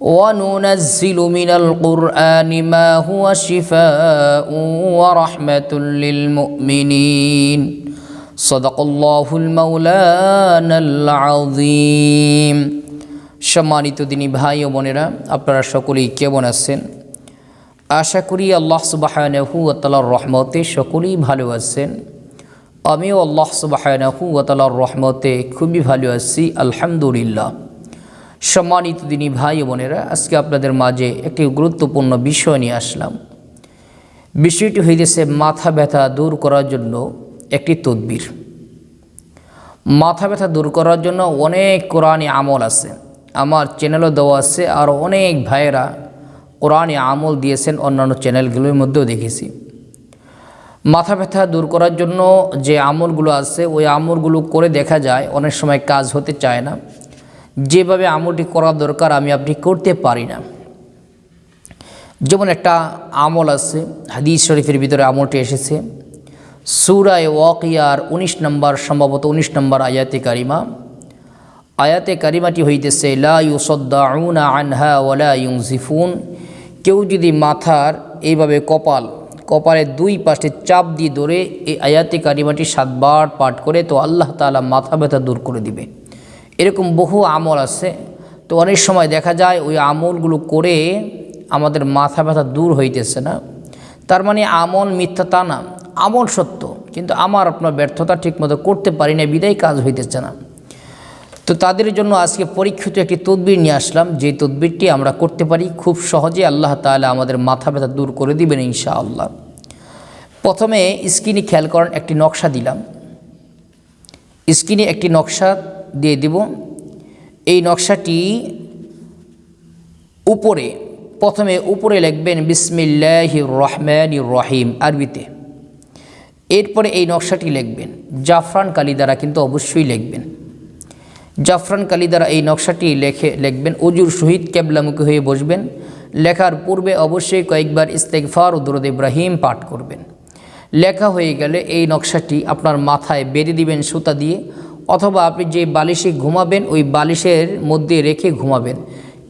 وننزل من القرآن ما هو شفاء ورحمة للمؤمنين صدق الله المولانا العظيم সম্মানিত দিনী ভাই ও বোনেরা আপনারা সকলেই কেমন আছেন আশা করি আল্লাহ সুবাহানহু তালার রহমতে সকলেই ভালো আছেন আমিও আল্লাহ সুবাহানহু তালার রহমতে খুবই ভালো আছি আলহামদুলিল্লাহ সম্মানিত দিনী ভাই বোনেরা, আজকে আপনাদের মাঝে একটি গুরুত্বপূর্ণ বিষয় নিয়ে আসলাম। বিষয়টি হইতেছে মাথা ব্যথা দূর করার জন্য একটি তদবির। মাথা ব্যথা দূর করার জন্য অনেক কোরআনী আমল আছে। আমার চ্যানেলও দেওয়া আছে আর অনেক ভাইয়েরা কোরআনী আমল দিয়েছেন অন্যান্য চ্যানেলগুলোর মধ্যেও দেখেছি। মাথা ব্যথা দূর করার জন্য যে আমলগুলো আছে, ওই আমলগুলো করে দেখা যায়, অনেক সময় কাজ হতে চায় না। যেভাবে আমলটি করা দরকার আমি আপনি করতে পারি না। যেমন একটা আমল আছে, হাদিস শরীফের ভিতরে আমলটি এসেছে। সুরায় ওয়াকিয়ার উনিশ নম্বর, সম্ভবত উনিশ নম্বর আয়াতে কারিমা। আয়াতে কারিমাটি হইতেছে, লা আনহা ওয়ালা ইউজিফুন কেউ যদি মাথার এইভাবে কপাল, কপালের দুই পাশে চাপ দিয়ে ধরে এই আয়াতে কারিমাটি সাতবার পাঠ করে, তো আল্লাহ তালা মাথা ব্যথা দূর করে দিবে। এরকম বহু আমল আছে। তো অনেক সময় দেখা যায় ওই আমলগুলো করে আমাদের মাথা ব্যথা দূর হইতেছে না। তার মানে আমল মিথ্যা তা না, আমল সত্য। কিন্তু আমার আপনার ব্যর্থতা ঠিকমতো করতে পারি না বিদায় কাজ হইতেছে না। তো তাদের জন্য আজকে পরীক্ষিত একটি তদবির নিয়ে আসলাম। যে তদবিরটি আমরা করতে পারি, খুব সহজে আল্লাহ তাআলা আমাদের মাথা ব্যথা দূর করে দিবেন ইনশা আল্লাহ প্রথমে স্ক্রিনে খেয়াল করেন একটি নকশা দিলাম। স্ক্রিনে একটি নকশা দিয়ে দেব। এই নকশাটি উপরে, প্রথমে উপরে লিখবেন বিসমিল্লাহ রহমান রহিম আরবিতে। এরপরে এই নকশাটি লিখবেন, জাফরান কালি দ্বারা কিন্তু অবশ্যই লিখবেন। জাফরান কালি দ্বারা এই নকশাটি লেখে, লিখবেন অজুর শহীদ কেবলামুখী হয়ে বসবেন। লেখার পূর্বে অবশ্যই কয়েকবার ইস্তেকফার ও দরদ ইব্রাহিম পাঠ করবেন। লেখা হয়ে গেলে এই নকশাটি আপনার মাথায় বেঁধে দিবেন, সুতা দিয়ে। অথবা আপনি যে বালিশে ঘুমাবেন, ওই বালিশের মধ্যে রেখে ঘুমাবেন।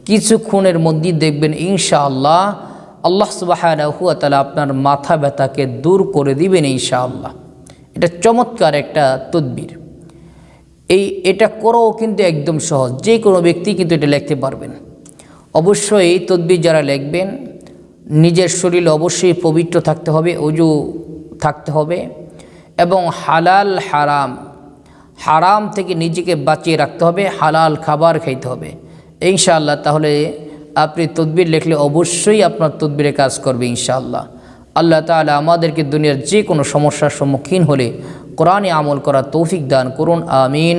কিছুক্ষণের মধ্যেই দেখবেন, ইনশাআল্লাহ, আল্লাহ সুবাহ তালা আপনার মাথা ব্যথাকে দূর করে দিবেন, ইনশাআল্লাহ। এটা চমৎকার একটা তদবির। এই, এটা করাও কিন্তু একদম সহজ। যে কোনো ব্যক্তি কিন্তু এটা লিখতে পারবেন। অবশ্যই তদবির যারা লিখবেন, নিজের শরীর অবশ্যই পবিত্র থাকতে হবে, অজু থাকতে হবে, এবং হালাল হারাম হারাম থেকে নিজেকে বাঁচিয়ে রাখতে হবে, হালাল খাবার খাইতে হবে। ইনশাআল্লাহ, তাহলে আপনি তদবির লিখলে অবশ্যই আপনার তদবিরে কাজ করবে ইনশাআল্লাহ। আল্লাহ তালা আমাদেরকে দুনিয়ার যে কোনো সমস্যার সম্মুখীন হলে কোরআনে আমল করা তৌফিক দান করুন, আমিন।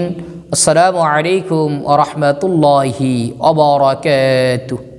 আসসালামু আলাইকুম আ রহমতুল্লাহি অবরাকাতুহ